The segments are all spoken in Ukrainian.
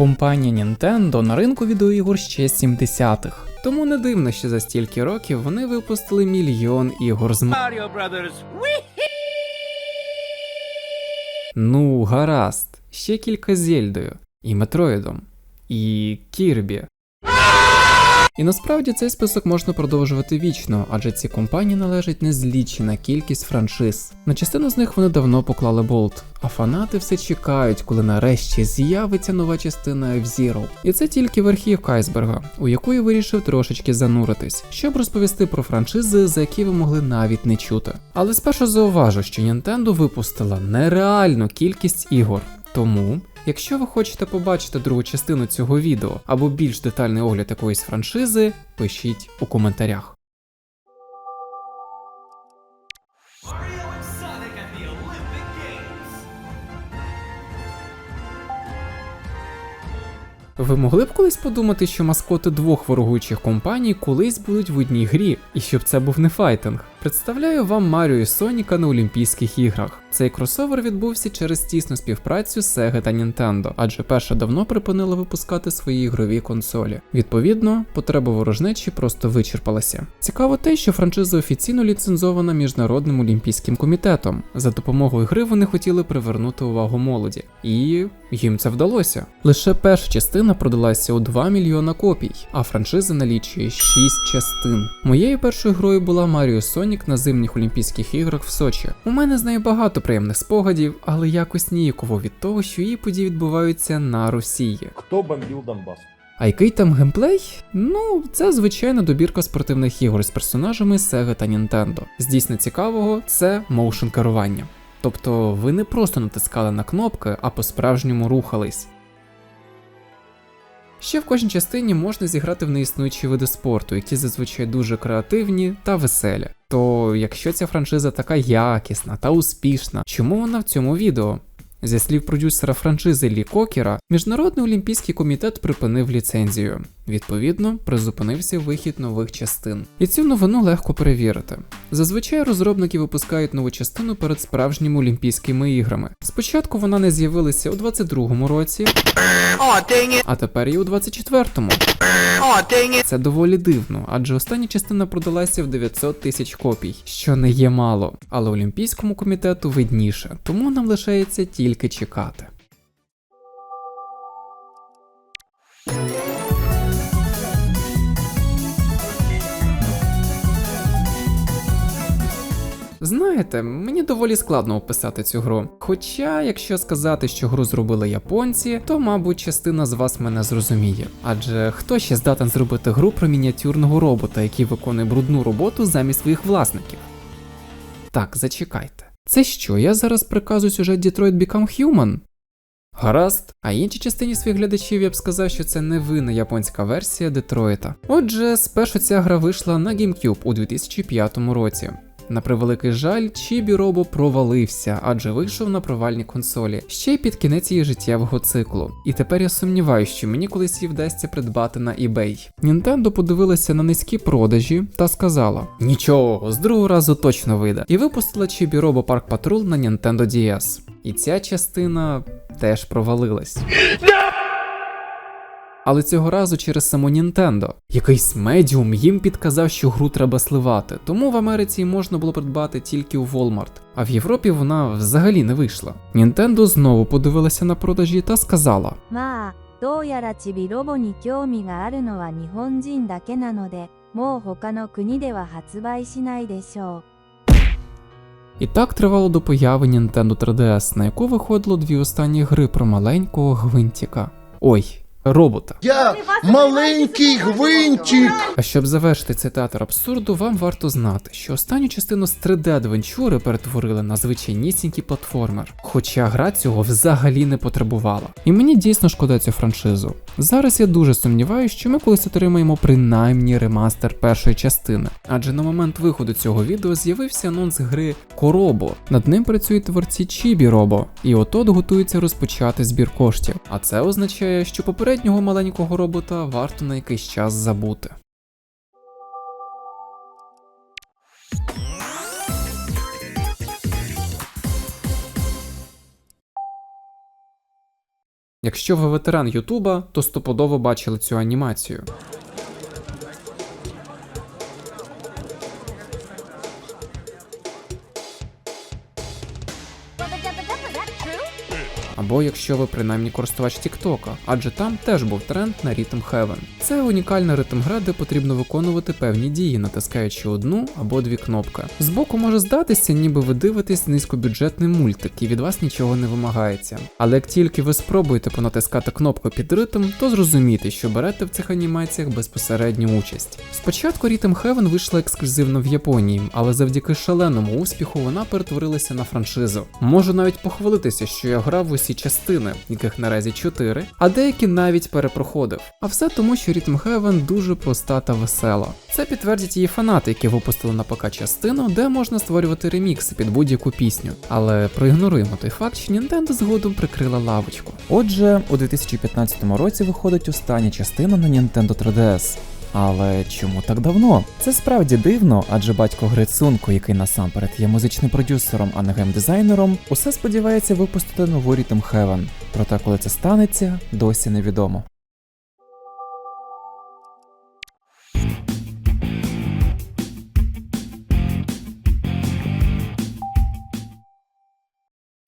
Компанія Nintendo на ринку відеоігор ще з 70-х. Тому не дивно, що за стільки років вони випустили мільйон ігор з Mario Brothers. Ну, гаразд, ще кілька з Зельдою, і Метроїдом, і Кірбі. І насправді цей список можна продовжувати вічно, адже ці компанії належать незлічена кількість франшиз. На частину з них вони давно поклали болт, а фанати все чекають, коли нарешті з'явиться нова частина F-Zero. І це тільки верхівка айсберга, у яку я вирішив трошечки зануритись, щоб розповісти про франшизи, за які ви могли навіть не чути. Але спершу зауважу, що Nintendo випустила нереальну кількість ігор. Тому, якщо ви хочете побачити другу частину цього відео або більш детальний огляд якоїсь франшизи, пишіть у коментарях. Ви могли б колись подумати, що маскоти двох ворогуючих компаній колись будуть в одній грі, і щоб це був не файтинг? Представляю вам Маріо і Соніка на Олімпійських іграх. Цей кросовер відбувся через тісну співпрацю Sega та Nintendo, адже перша давно припинила випускати свої ігрові консолі. Відповідно, потреба ворожнечі просто вичерпалася. Цікаво те, що франшиза офіційно ліцензована міжнародним олімпійським комітетом. За допомогою гри вони хотіли привернути увагу молоді, і їм це вдалося. Лише перша частина продалася у 2 мільйона копій, а франшиза налічує 6 частин. Моєю першою грою була Маріо Сонік на зимніх Олімпійських іграх в Сочі. У мене з нею багато приємних спогадів, але якось ніяково від того, що її події відбуваються на Росії. Кто бомбил Донбасс? А який там геймплей? Ну, це звичайна добірка спортивних ігор з персонажами Sega та Nintendo. З дійсно цікавого це моушен керування. Тобто ви не просто натискали на кнопки, а по-справжньому рухались. Ще в кожній частині можна зіграти в неіснуючі види спорту, які зазвичай дуже креативні та веселі. То якщо ця франшиза така якісна та успішна, чому вона в цьому відео? Зі слів продюсера франшизи Лі Кокера, Міжнародний олімпійський комітет припинив ліцензію. Відповідно, призупинився вихід нових частин. І цю новину легко перевірити. Зазвичай розробники випускають нову частину перед справжніми Олімпійськими іграми. Спочатку вона не з'явилася у 22-му році, а тепер і у 24-му. Це доволі дивно, адже остання частина продалася в 900 тисяч копій, що не є мало, але Олімпійському комітету видніше, тому нам лишається тільки чекати. Знаєте, мені доволі складно описати цю гру. Хоча, якщо сказати, що гру зробили японці, то мабуть частина з вас мене зрозуміє. Адже хто ще здатен зробити гру про мініатюрного робота, який виконує брудну роботу замість своїх власників? Так, зачекайте. Це що, я зараз приказую сюжет Detroit Become Human? Гаразд, а іншій частині своїх глядачів я б сказав, що це невинна японська версія Детройта. Отже, спершу ця гра вийшла на GameCube у 2005 році. На превеликий жаль, Чібі Робо провалився, адже вийшов на провальні консолі ще й під кінець її життєвого циклу. І тепер я сумніваюся, що мені колись її вдасться придбати на eBay. Nintendo подивилася на низькі продажі та сказала: Нічого, з другого разу точно вийде. І випустила Чібі Робо Park Patrol на Nintendo DS. І ця частина теж провалилась але цього разу через саму Нінтендо. Якийсь медіум їм підказав, що гру треба сливати, тому в Америці можна було придбати тільки у Walmart, а в Європі вона взагалі не вийшла. Нінтендо знову подивилася на продажі та сказала: Ма, до яра чібі робо ні кьомі га ару но ва. І так тривало до появи Nintendo 3DS, на яку виходило дві останні гри про маленького гвинтіка. Ой, робота. Я маленький гвинтик. А щоб завершити цей театр абсурду, вам варто знати, що останню частину з 3D адвенчури перетворили на звичайнісінький платформер, хоча гра цього взагалі не потребувала. І мені дійсно шкода цю франшизу. Зараз я дуже сумніваюся, що ми колись отримаємо принаймні ремастер першої частини, адже на момент виходу цього відео з'явився анонс гри Коробо. Над ним працюють творці Чібі Робо, і отот готується розпочати збір коштів. А це означає, що попереднього маленького робота варто на якийсь час забути. Якщо ви ветеран Ютуба, то стопудово бачили цю анімацію. Або якщо ви принаймні користувач Тіктока, адже там теж був тренд на Rhythm Heaven. Це унікальна ритм гра, де потрібно виконувати певні дії, натискаючи одну або дві кнопки. Збоку може здатися, ніби ви дивитесь низькобюджетний мультик і від вас нічого не вимагається. Але як тільки ви спробуєте понатискати кнопку під ритм, то зрозумієте, що берете в цих анімаціях безпосередню участь. Спочатку Rhythm Heaven вийшла ексклюзивно в Японії, але завдяки шаленому успіху вона перетворилася на франшизу. Можу навіть похвалитися, що я грав в усі частини, яких наразі 4, а деякі навіть перепроходив. А все тому, що Rhythm Heaven дуже проста та весела. Це підтвердять її фанати, які випустили на ПК частину, де можна створювати ремікси під будь-яку пісню. Але проігноруємо той факт, що Nintendo згодом прикрила лавочку. Отже, у 2015 році виходить остання частина на Nintendo 3DS. Але чому так давно? Це справді дивно, адже батько Грицунко, який насамперед є музичним продюсером, а не геймдизайнером, усе сподівається випустити нову Rhythm Heaven. Проте, коли це станеться, досі невідомо.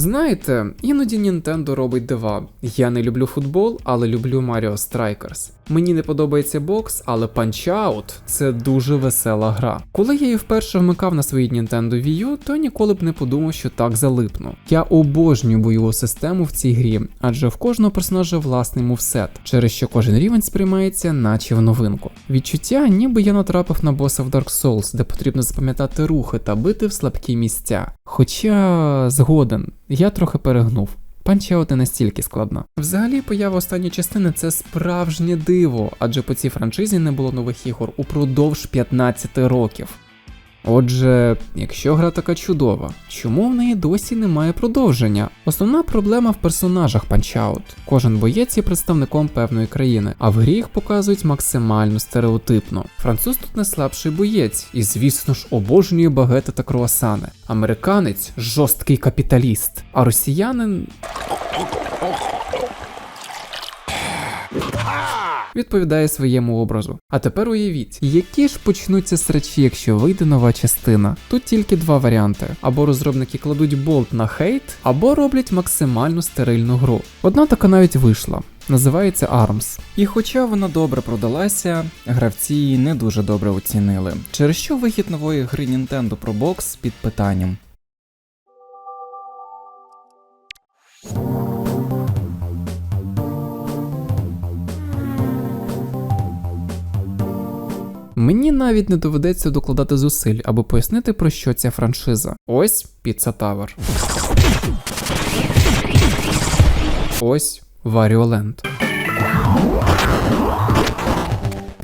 Знаєте, іноді Nintendo робить дива. Я не люблю футбол, але люблю Mario Strikers. Мені не подобається бокс, але Punch-Out – це дуже весела гра. Коли я її вперше вмикав на своїй Nintendo Wii U, то ніколи б не подумав, що так залипну. Я обожнюю бойову систему в цій грі, адже в кожного персонажа власний мувсет, через що кожен рівень сприймається, наче в новинку. Відчуття, ніби я натрапив на боса в Dark Souls, де потрібно запам'ятати рухи та бити в слабкі місця. Хоча згоден, я трохи перегнув. Не настільки складно. Взагалі, поява останньої частини це справжнє диво, адже по цій франшизі не було нових ігор упродовж 15 років. Отже, якщо гра така чудова, чому в неї досі немає продовження? Основна проблема в персонажах Punch-Out. Кожен боєць є представником певної країни, а в грі їх показують максимально стереотипно. Француз тут не слабший боєць, і звісно ж обожнює багети та круасани. Американець жорсткий капіталіст, а росіянин відповідає своєму образу. А тепер уявіть, які ж почнуться срачі, якщо вийде нова частина. Тут тільки два варіанти: або розробники кладуть болт на хейт, або роблять максимально стерильну гру. Одна така навіть вийшла. Називається ARMS. І хоча вона добре продалася, гравці її не дуже добре оцінили, через що вихід нової гри Nintendo Pro Box під питанням. Мені навіть не доведеться докладати зусиль, аби пояснити про що ця франшиза. Ось Піца Тавер. Ось Wario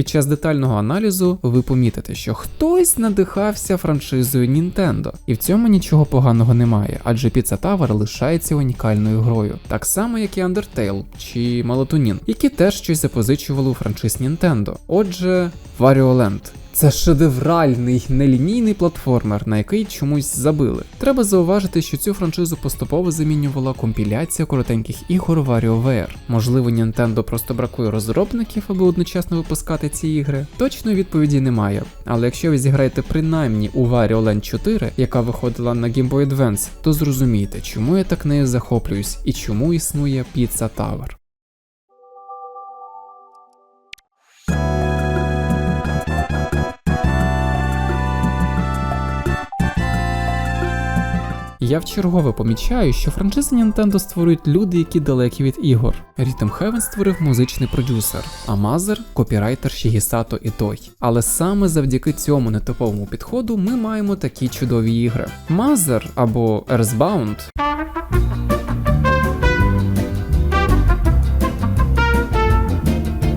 Під час детального аналізу ви помітите, що хтось надихався франшизою Nintendo, і в цьому нічого поганого немає, адже Pizza Tower лишається унікальною грою, так само як і Undertale чи Melatonin, які теж щось запозичували у франшиз Nintendo. Отже, Wario. Це шедевральний нелінійний платформер, на який чомусь забили. Треба зауважити, що цю франшизу поступово замінювала компіляція коротеньких ігор WarioWare. Можливо, Nintendo просто бракує розробників, аби одночасно випускати ці ігри. Точної відповіді немає. Але якщо ви зіграєте принаймні у Wario Land 4, яка виходила на Game Boy Advance, то зрозумієте, чому я так нею захоплююсь і чому існує Pizza Tower. Я вчергове помічаю, що франшизи Nintendo створюють люди, які далекі від ігор. Rhythm Heaven створив музичний продюсер, а Мазер копірайтер Шігісато Ітой. Але саме завдяки цьому нетиповому підходу ми маємо такі чудові ігри. Мазер або Earthbound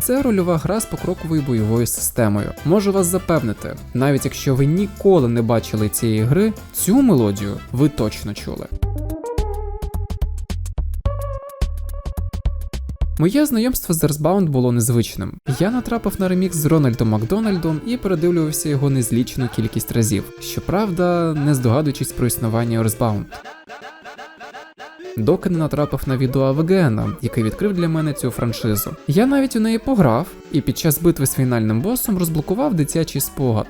Це рольова гра з покроковою бойовою системою. Можу вас запевнити, навіть якщо ви ніколи не бачили цієї гри, цю мелодію ви точно чули. Моє знайомство з Earthbound було незвичним. Я натрапив на ремікс з Рональдом Макдональдом і передивлювався його незлічену кількість разів. Щоправда, не здогадуючись про існування Earthbound. Доки не натрапив на відео Авгена, який відкрив для мене цю франшизу. Я навіть у неї пограв і під час битви з фінальним босом розблокував дитячий спогад.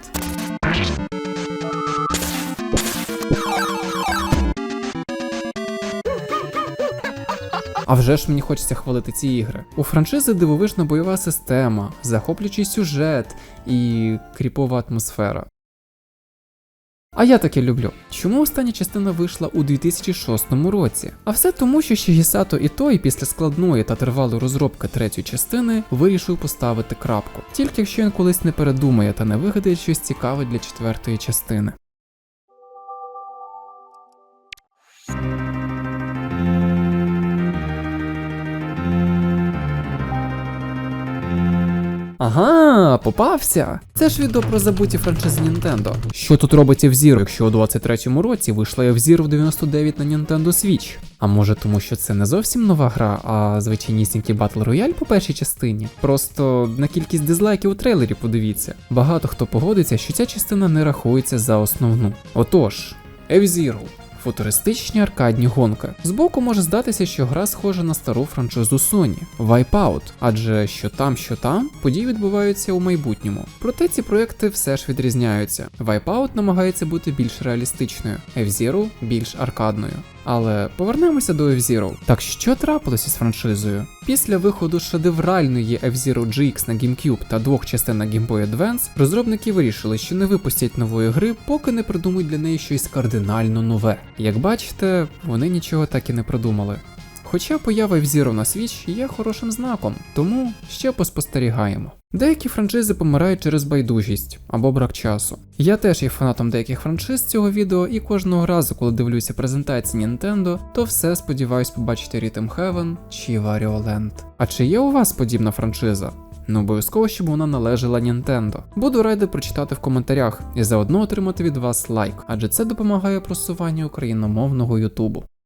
А вже ж мені хочеться хвалити ці ігри. У франшизи дивовижна бойова система, захоплюючий сюжет і кріпова атмосфера. А я таке люблю. Чому остання частина вийшла у 2006 році? А все тому, що Шігісато той, після складної та тривалої розробки третьої частини вирішив поставити крапку, тільки якщо він колись не передумає та не вигадає щось цікаве для четвертої частини. Ага, попався. Це ж відео про забуті франшизи Nintendo. Що тут робить F-Zero, якщо у 23-му році вийшла F-Zero 99 на Nintendo Switch? А може тому, що це не зовсім нова гра, а звичайнісінький Battle Royale по першій частині? Просто на кількість дизлайків у трейлері подивіться. Багато хто погодиться, що ця частина не рахується за основну. Отож, F-Zero. Футуристичні аркадні гонки. Збоку може здатися, що гра схожа на стару франшизу Sony Wipeout, адже що там, що там, події відбуваються у майбутньому. Проте ці проекти все ж відрізняються. Wipeout намагається бути більш реалістичною, F-Zero більш аркадною. Але повернемося до F-Zero. Так що трапилося з франшизою? Після виходу шедевральної F-Zero GX на GameCube та двох частин на Game Boy Advance, розробники вирішили, що не випустять нової гри, поки не придумають для неї щось кардинально нове. Як бачите, вони нічого так і не придумали. Хоча поява F-Zero на Switch є хорошим знаком, тому ще поспостерігаємо. Деякі франшизи помирають через байдужість або брак часу. Я теж є фанатом деяких франшиз цього відео, і кожного разу, коли дивлюся презентації Nintendo, то все сподіваюсь побачити Rhythm Heaven чи Wario Land. А чи є у вас подібна франшиза? Ну обов'язково, щоб вона належала Nintendo. Буду радий прочитати в коментарях і заодно отримати від вас лайк, адже це допомагає просуванню україномовного Ютубу.